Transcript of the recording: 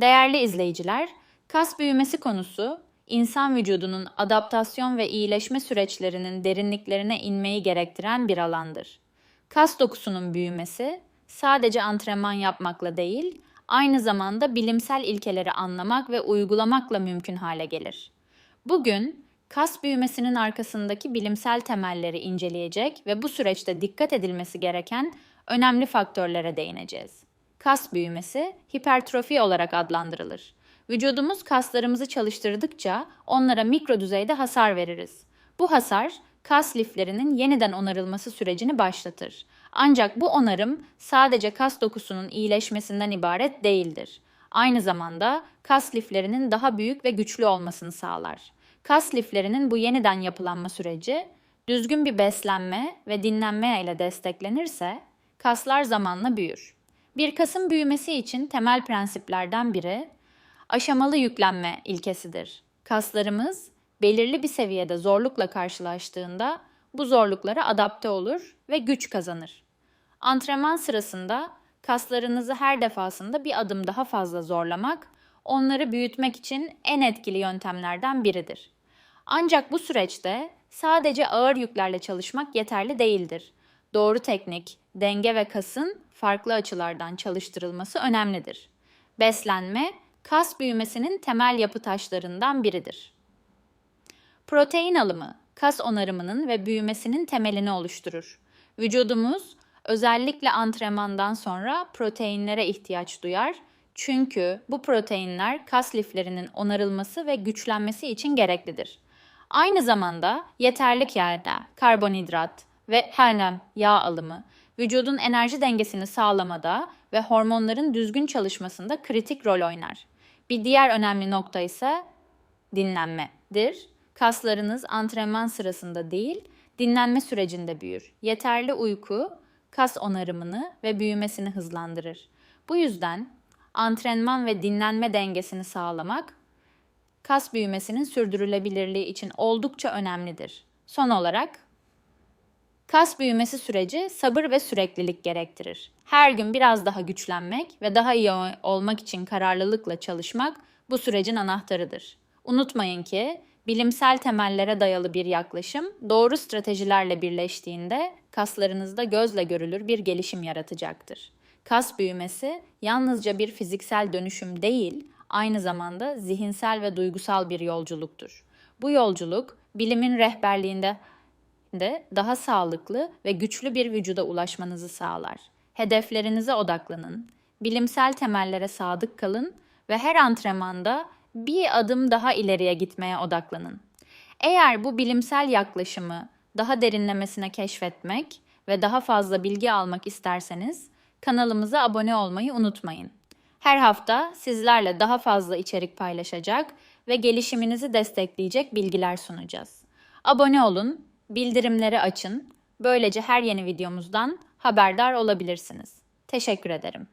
Değerli izleyiciler, kas büyümesi konusu insan vücudunun adaptasyon ve iyileşme süreçlerinin derinliklerine inmeyi gerektiren bir alandır. Kas dokusunun büyümesi sadece antrenman yapmakla değil, aynı zamanda bilimsel ilkeleri anlamak ve uygulamakla mümkün hale gelir. Bugün kas büyümesinin arkasındaki bilimsel temelleri inceleyecek ve bu süreçte dikkat edilmesi gereken önemli faktörlere değineceğiz. Kas büyümesi hipertrofi olarak adlandırılır. Vücudumuz kaslarımızı çalıştırdıkça onlara mikro düzeyde hasar veririz. Bu hasar kas liflerinin yeniden onarılması sürecini başlatır. Ancak bu onarım sadece kas dokusunun iyileşmesinden ibaret değildir. Aynı zamanda kas liflerinin daha büyük ve güçlü olmasını sağlar. Kas liflerinin bu yeniden yapılanma süreci düzgün bir beslenme ve dinlenme ile desteklenirse kaslar zamanla büyür. Bir kasın büyümesi için temel prensiplerden biri aşamalı yüklenme ilkesidir. Kaslarımız belirli bir seviyede zorlukla karşılaştığında bu zorluklara adapte olur ve güç kazanır. Antrenman sırasında kaslarınızı her defasında bir adım daha fazla zorlamak, onları büyütmek için en etkili yöntemlerden biridir. Ancak bu süreçte sadece ağır yüklerle çalışmak yeterli değildir. Doğru teknik, denge ve kasın farklı açılardan çalıştırılması önemlidir. Beslenme, kas büyümesinin temel yapı taşlarından biridir. Protein alımı, kas onarımının ve büyümesinin temelini oluşturur. Vücudumuz özellikle antrenmandan sonra proteinlere ihtiyaç duyar. Çünkü bu proteinler kas liflerinin onarılması ve güçlenmesi için gereklidir. Aynı zamanda yeterli yağda karbonhidrat ve hem yağ alımı vücudun enerji dengesini sağlamada ve hormonların düzgün çalışmasında kritik rol oynar. Bir diğer önemli nokta ise dinlenmedir. Kaslarınız antrenman sırasında değil, dinlenme sürecinde büyür. Yeterli uyku kas onarımını ve büyümesini hızlandırır. Bu yüzden antrenman ve dinlenme dengesini sağlamak kas büyümesinin sürdürülebilirliği için oldukça önemlidir. Son olarak kas büyümesi süreci sabır ve süreklilik gerektirir. Her gün biraz daha güçlenmek ve daha iyi olmak için kararlılıkla çalışmak bu sürecin anahtarıdır. Unutmayın ki bilimsel temellere dayalı bir yaklaşım doğru stratejilerle birleştiğinde kaslarınızda gözle görülür bir gelişim yaratacaktır. Kas büyümesi yalnızca bir fiziksel dönüşüm değil, aynı zamanda zihinsel ve duygusal bir yolculuktur. Bu yolculuk bilimin rehberliğinde de daha sağlıklı ve güçlü bir vücuda ulaşmanızı sağlar. Hedeflerinize odaklanın, bilimsel temellere sadık kalın ve her antrenmanda bir adım daha ileriye gitmeye odaklanın. Eğer bu bilimsel yaklaşımı daha derinlemesine keşfetmek ve daha fazla bilgi almak isterseniz kanalımıza abone olmayı unutmayın. Her hafta sizlerle daha fazla içerik paylaşacak ve gelişiminizi destekleyecek bilgiler sunacağız. Abone olun, bildirimleri açın. Böylece her yeni videomuzdan haberdar olabilirsiniz. Teşekkür ederim.